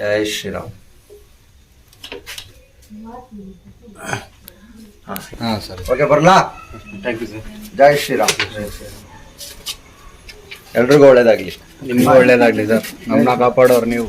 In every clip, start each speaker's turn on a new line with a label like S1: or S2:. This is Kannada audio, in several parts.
S1: ಜೈ ಶ್ರೀರಾಮ್
S2: ಹಾಂ ಸರ್
S1: ಓಕೆ ಬರಲಾ
S2: ಥ್ಯಾಂಕ್ ಯು ಸರ್
S1: ಜೈ ಶ್ರೀರಾಮ್ ಎಲ್ರಿಗೂ ಒಳ್ಳೇದಾಗಲಿ.
S2: ನಿಮಗೂ ಒಳ್ಳೇದಾಗಲಿ ಸರ್ ನಮ್ಮನ್ನ ಕಾಪಾಡೋರು ನೀವು.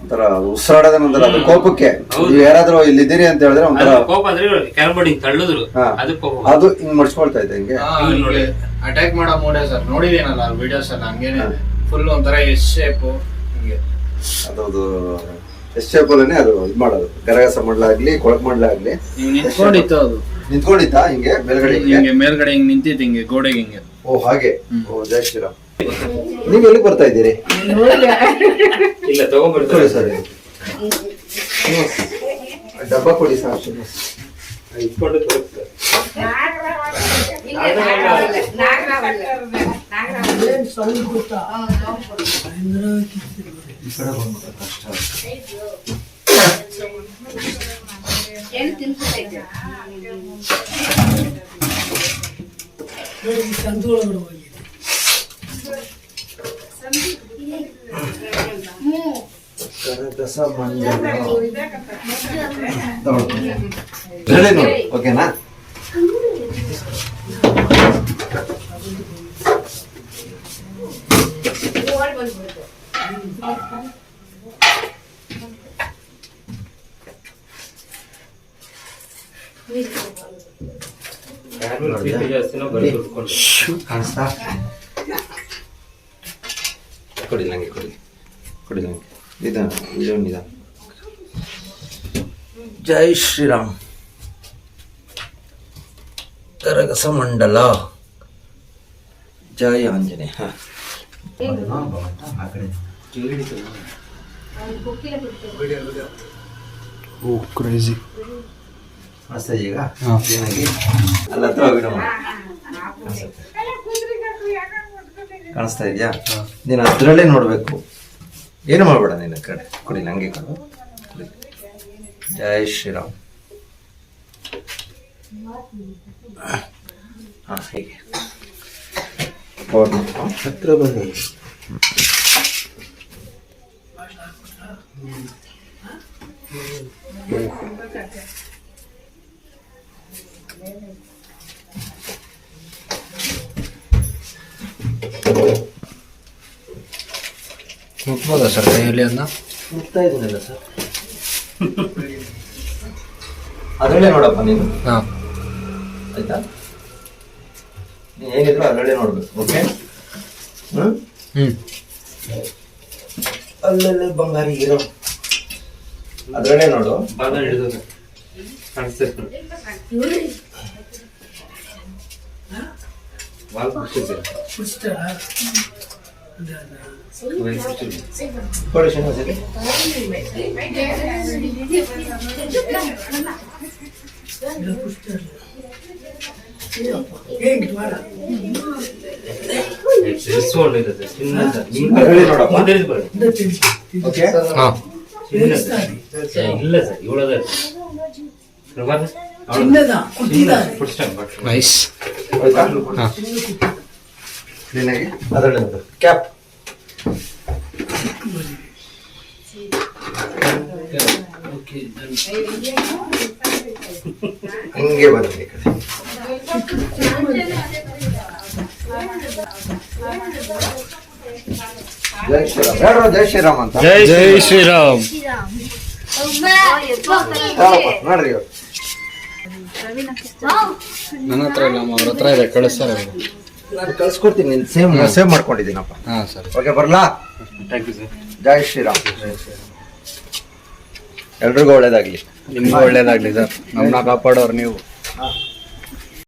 S1: ಒಂಥರ ಉಸಿರಾಡದ ನಂತರ ಅದು ಕೋಪಕ್ಕೆ.
S2: ಹೌದು.
S1: ನೀವು ಯಾರಾದ್ರೂ ಇಲ್ಲಿದ್ದೀರಿ ಅಂತ ಹೇಳಿದ್ರೆ ಒಂಥರ
S2: ಕೋಪ ಅಂದ್ರೆ ಕೆಳಬಡಿ ತಳ್ಳಿದ್ರು.
S1: ಹಾ.
S2: ಅದು ಕೋಪ
S1: ಅದು ಹಿಂಗ್ ಮಡ್ಸ್ಕೊಳ್ತಾ ಇದ್ದೆ ಹಿಂಗೆ.
S2: ನೋಡಿ.
S3: ಅಟ್ಯಾಕ್ ಮಾಡೋ ಮೂಡೆ ಸರ್. ನೋಡಿದೇನಲ್ಲ ವಿಡಿಯೋಸ್ ಎಲ್ಲ ಹಂಗೇನೆ ಫುಲ್ ಒಂಥರ ಎಸ್ ಶೇಪು ಹಿಂಗೆ.
S1: ಅದೊಂದು ಎಸ್ ಶೇಪಲ್ಲೇ ಅದು ಇದು ಮಾಡೋದು. ಗರಗಸ ಮಾಡ್ಲಾಗ್ಲಿ ಕೊಳಕ್ ಮಾಡ್ಲಾಗ್ಲಿ.
S3: ಹಿಂಗ್ ನಿಂತ್ಕೊಂಡಿತ್ತು ಅದು.
S1: ನಿಂತ್ಕೊಂಡಿತ್ತಾ ಹಿಂಗೆ ಮೇಲ್ಗಡೆ ಹಿಂಗೆ
S3: ಹಿಂಗೆ? ಮೇಲ್ಗಡೆ ಹಿಂಗೆ ನಿಂತಿತ್ತು ಹಿಂಗೆ ಗೋಡೆಗೆ ಹಿಂಗೆ.
S1: ಓ ಹಾಗೆ. ಓ ಜೈ ಶ್ರೀರಾಮ್. ನೀವು ಎಲ್ಲಿಗೆ ಬರ್ತಾ ಇದ್ದೀರಿ?
S2: ಇಲ್ಲ ತಗೊಂಡ್ಬರ್ತಾರೆ
S1: ಕೊಡಿ ಸರ್. ಡಬ್ಬ ಕೊಡಿ ಸರ್.
S2: ಇಟ್ಕೊಂಡು ತೋರಿಸ್ತಾರೆ
S4: ಏನು
S1: ಗರಗಸ ಮಂಜಳ ತಗೊಳ್ಳಿ. ಹೇಳಿ ನೋಡಿ ಓಕೆನಾ
S4: ಓಡ್ ಬಂದ್ಬಿಡ್ತು
S2: ಯಾರು ಪ್ರೀತಿ ಜಾಸ್ತಿನೋ ಬರೀ ದುಡ್ಕೊಂಡು
S1: ಕಾಣಿಸ್ತಾ ಕೊಡಿ ನನಗೆ ಕೊಡಿ. ಕೊಡಿ ನನಗೆ ನಿಧಾನ ವಿಡಿಯೋ ನಿಧಾನ ಜೈ ಶ್ರೀರಾಮ್. ಕರಗಸ ಮಂಡಲ. ಜಯ ಆಂಜನೇಯ. ಹಾ.
S2: ಓ ಕ್ರೇಜಿ
S1: ಮಸ್ತ್ ಈಗ? ಅಲ್ಲ ಹತ್ರ ಹೋಗಿಡಮ್ಮ ಕಾಣಿಸ್ತಾ ಇದೆಯಾ? ನೀನು ಅದರಲ್ಲೇ ನೋಡಬೇಕು. ಏನು ಮಾಡಬೇಡ ನಿನ್ನ ಕಡೆ? ಕೊಡಿ, ನಂಗೆ ಕೊಡು. ಕೊಡಿ. ಜೈ ಶ್ರೀರಾಮ್. ಹಾಂ, ಹೀಗೆ. ಹತ್ರ ಬನ್ನಿ.
S3: ಮುಟ್ಬೋದಾ ಸರ್ ಕೈಯಲ್ಲಿ ಅದನ್ನ
S1: ಮುಟ್ತಾ ಇದ್ದೀನಲ್ಲ ಸರ್. ಅದರಲ್ಲೇ ನೋಡಪ್ಪ ನೀನು.
S3: ಹಾಂ.
S1: ಆಯ್ತಾ? ನೀನು ಏನಿದ್ರು ಅದರಲ್ಲೇ ನೋಡ್ಬೇಕು ಓಕೆ ಹ್ಞೂ
S3: ಹ್ಞೂ
S1: ಅಲ್ಲಲ್ಲೇ ಬಂಗಾರಿ ಇರೋ. ಅದರಲ್ಲೇ ನೋಡು.
S2: ಬಾದ ಹಿಡಿದು ಕಾಣಿಸ್ತದೆ ಇಲ್ಲ ಸರ್ ಇವಳದ
S3: ನೈಸ್
S1: ಕ್ಯಾಪ್ ಹಿಂಗೆ ಕಡೆ ಜೈ ಶ್ರೀರಾಮ್. ಹೇಳ್ರು ಜೈ ಶ್ರೀರಾಮ್ ಅಂತ?
S3: ಜೈ ಶ್ರೀರಾಮ್.
S1: ನೋಡ್ರಿ.
S3: ನನ್ನ ಹತ್ರ ಇಲ್ಲ ಅವ್ರ ಹತ್ರ ಇದೆ ಕಳಿಸ್ತಾರೆ
S1: ನಾನು ಕಳ್ಸ್ಕೊಡ್ತೀನಿ ನೀನು ಸೇವ್ ಸೇವ್ ಮಾಡ್ಕೊಂಡಿದ್ದೀನಪ್ಪ.
S3: ಹಾಂ ಸರ್.
S1: ಓಕೆ ಬರ್ಲಾ?
S2: ಥ್ಯಾಂಕ್ ಯು ಸರ್
S1: ಜೈ ಶ್ರೀರಾಮ್. ಎಲ್ರಿಗೂ ಒಳ್ಳೇದಾಗ್ಲಿ.
S3: ನಿಮ್ಗೂ ಒಳ್ಳೇದಾಗ್ಲಿ ಸರ್. ನಮ್ಮನ್ನ ಕಾಪಾಡೋರು ನೀವು.